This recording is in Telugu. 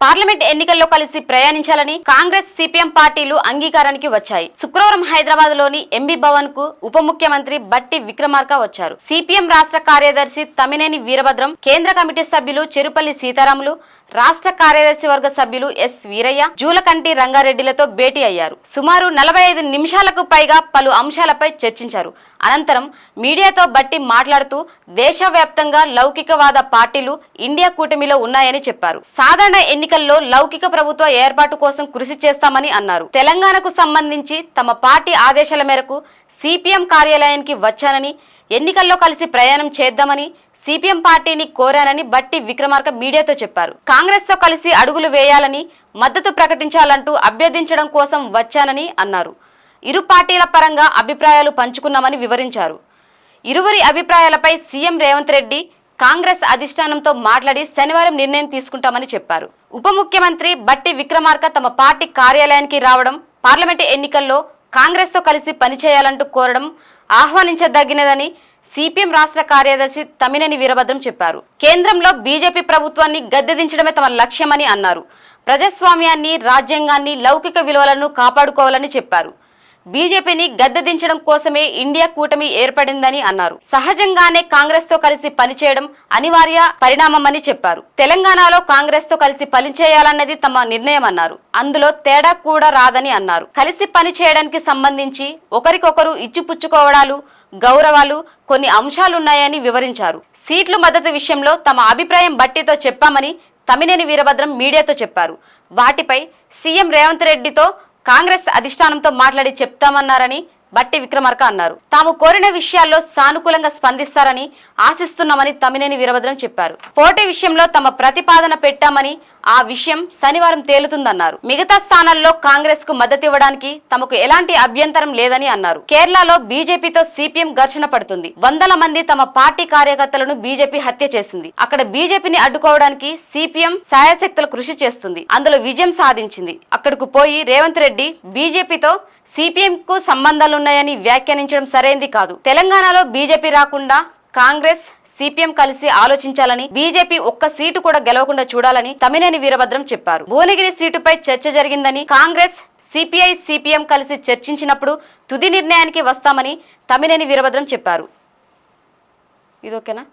పార్లమెంట్ ఎన్నికల్లో కలిసి ప్రయాణించాలని కాంగ్రెస్ సిపిఎం పార్టీలు అంగీకారానికి వచ్చాయి. శుక్రవారం హైదరాబాద్లోని ఎంబీ భవన్కు ఉప ముఖ్యమంత్రి బట్టి విక్రమార్క వచ్చారు. సిపిఎం రాష్ట్ర కార్యదర్శి తమినేని వీరభద్రం కేంద్ర కమిటీ సభ్యులు చెరుపల్లి సీతారాములు రాష్ట్ర కార్యదర్శి వర్గ సభ్యులు ఎస్ వీరయ్య జూలకంటి రంగారెడ్డిలతో భేటీ అయ్యారు. సుమారు నలభై ఐదు నిమిషాలకు పైగా పలు అంశాలపై చర్చించారు. అనంతరం మీడియాతో బట్టి మాట్లాడుతూ దేశవ్యాప్తంగా లౌకికవాద పార్టీలు ఇండియా కూటమిలో ఉన్నాయని చెప్పారు. సాధారణ ఎన్నికల్లో లౌకిక ప్రభుత్వ ఏర్పాటు కోసం కృషి చేస్తామని అన్నారు. తెలంగాణకు సంబంధించి తమ పార్టీ ఆదేశాల మేరకు సిపిఎం కార్యాలయానికి వచ్చానని ఎన్నికల్లో కలిసి ప్రయాణం చేద్దామని సిపిఎం పార్టీని కోరానని బట్టి విక్రమార్క మీడియాతో చెప్పారు. కాంగ్రెస్తో కలిసి అడుగులు వేయాలని మద్దతు ప్రకటించాలంటూ అభ్యర్థించడం కోసం వచ్చానని అన్నారు. ఇరు పార్టీల పరంగా అభిప్రాయాలు పంచుకున్నామని వివరించారు. ఇరువురి అభిప్రాయాలపై సీఎం రేవంత్ రెడ్డి కాంగ్రెస్ అధిష్టానంతో మాట్లాడి శనివారం నిర్ణయం తీసుకుంటామని చెప్పారు. ఉప ముఖ్యమంత్రి బట్టి విక్రమార్క తమ పార్టీ కార్యాలయానికి రావడం పార్లమెంటు ఎన్నికల్లో కాంగ్రెస్తో కలిసి పనిచేయాలంటూ కోరడం ఆహ్వానించదగినదని సిపిఎం రాష్ట్ర కార్యదర్శి తమినేని వీరభద్రం చెప్పారు. కేంద్రంలో బీజేపీ ప్రభుత్వాన్ని గద్దెదించడమే తమ లక్ష్యమని అన్నారు. ప్రజాస్వామ్యాన్ని రాజ్యాంగాన్ని లౌకిక విలువలను కాపాడుకోవాలని చెప్పారు. బీజేపీని గద్దెదించడం కోసమే ఇండియా కూటమి ఏర్పడిందని అన్నారు. సహజంగానే కాంగ్రెస్తో కలిసి పనిచేయడం అనివార్య పరిణామమని చెప్పారు. తెలంగాణలో కాంగ్రెస్తో కలిసి పనిచేయాలన్నది తమ నిర్ణయం అన్నారు అందులో తేడా కూడా రాదని అన్నారు. కలిసి పని చేయడానికి సంబంధించి ఒకరికొకరు ఇచ్చిపుచ్చుకోవడాలు గౌరవాలు కొన్ని అంశాలున్నాయని వివరించారు. సీట్లు మద్దతు విషయంలో తమ అభిప్రాయం బట్టితో చెప్పామని తమినేని వీరభద్రం మీడియాతో చెప్పారు. వాటిపై సీఎం రేవంత్ రెడ్డితో కాంగ్రెస్ అధిష్టానంతో మాట్లాడి చెప్తామన్నారని బట్టి విక్రమార్క అన్నారు. తాము కోరిన విషయాల్లో సానుకూలంగా స్పందిస్తారని ఆశిస్తున్నామని తమినేని వీరభద్రం చెప్పారు. పోటీ విషయంలో తమ ప్రతిపాదన పెట్టామని ఆ విషయం శనివారం తేలుతుందన్నారు. మిగతా స్థానాల్లో కాంగ్రెస్కు మద్దతు ఇవ్వడానికి తమకు ఎలాంటి అభ్యంతరం లేదని అన్నారు. కేరళలో బీజేపీతో సిపిఎం ఘర్షణ పడుతుంది. వందల మంది తమ పార్టీ కార్యకర్తలను బీజేపీ హత్య చేసింది. అక్కడ బీజేపీని అడ్డుకోవడానికి సిపిఎం సాయశక్తులు కృషి చేస్తుంది. అందులో విజయం సాధించింది. అక్కడకు పోయి రేవంత్ రెడ్డి బీజేపీతో సిపిఎం కు సంబంధాలున్నాయని వ్యాఖ్యానించడం సరైంది కాదు. తెలంగాణలో బీజేపీ రాకుండా కాంగ్రెస్ సిపిఎం కలిసి ఆలోచించాలని బీజేపీ ఒక్క సీటు కూడా గెలవకుండా చూడాలని తమినేని వీరభద్రం చెప్పారు. భువనగిరి సీటుపై చర్చ జరిగిందని కాంగ్రెస్ సిపిఐ సిపిఎం కలిసి చర్చించినప్పుడు తుది నిర్ణయానికి వస్తామని తమినేని వీరభద్రం చెప్పారు. ఇది ఓకేనా?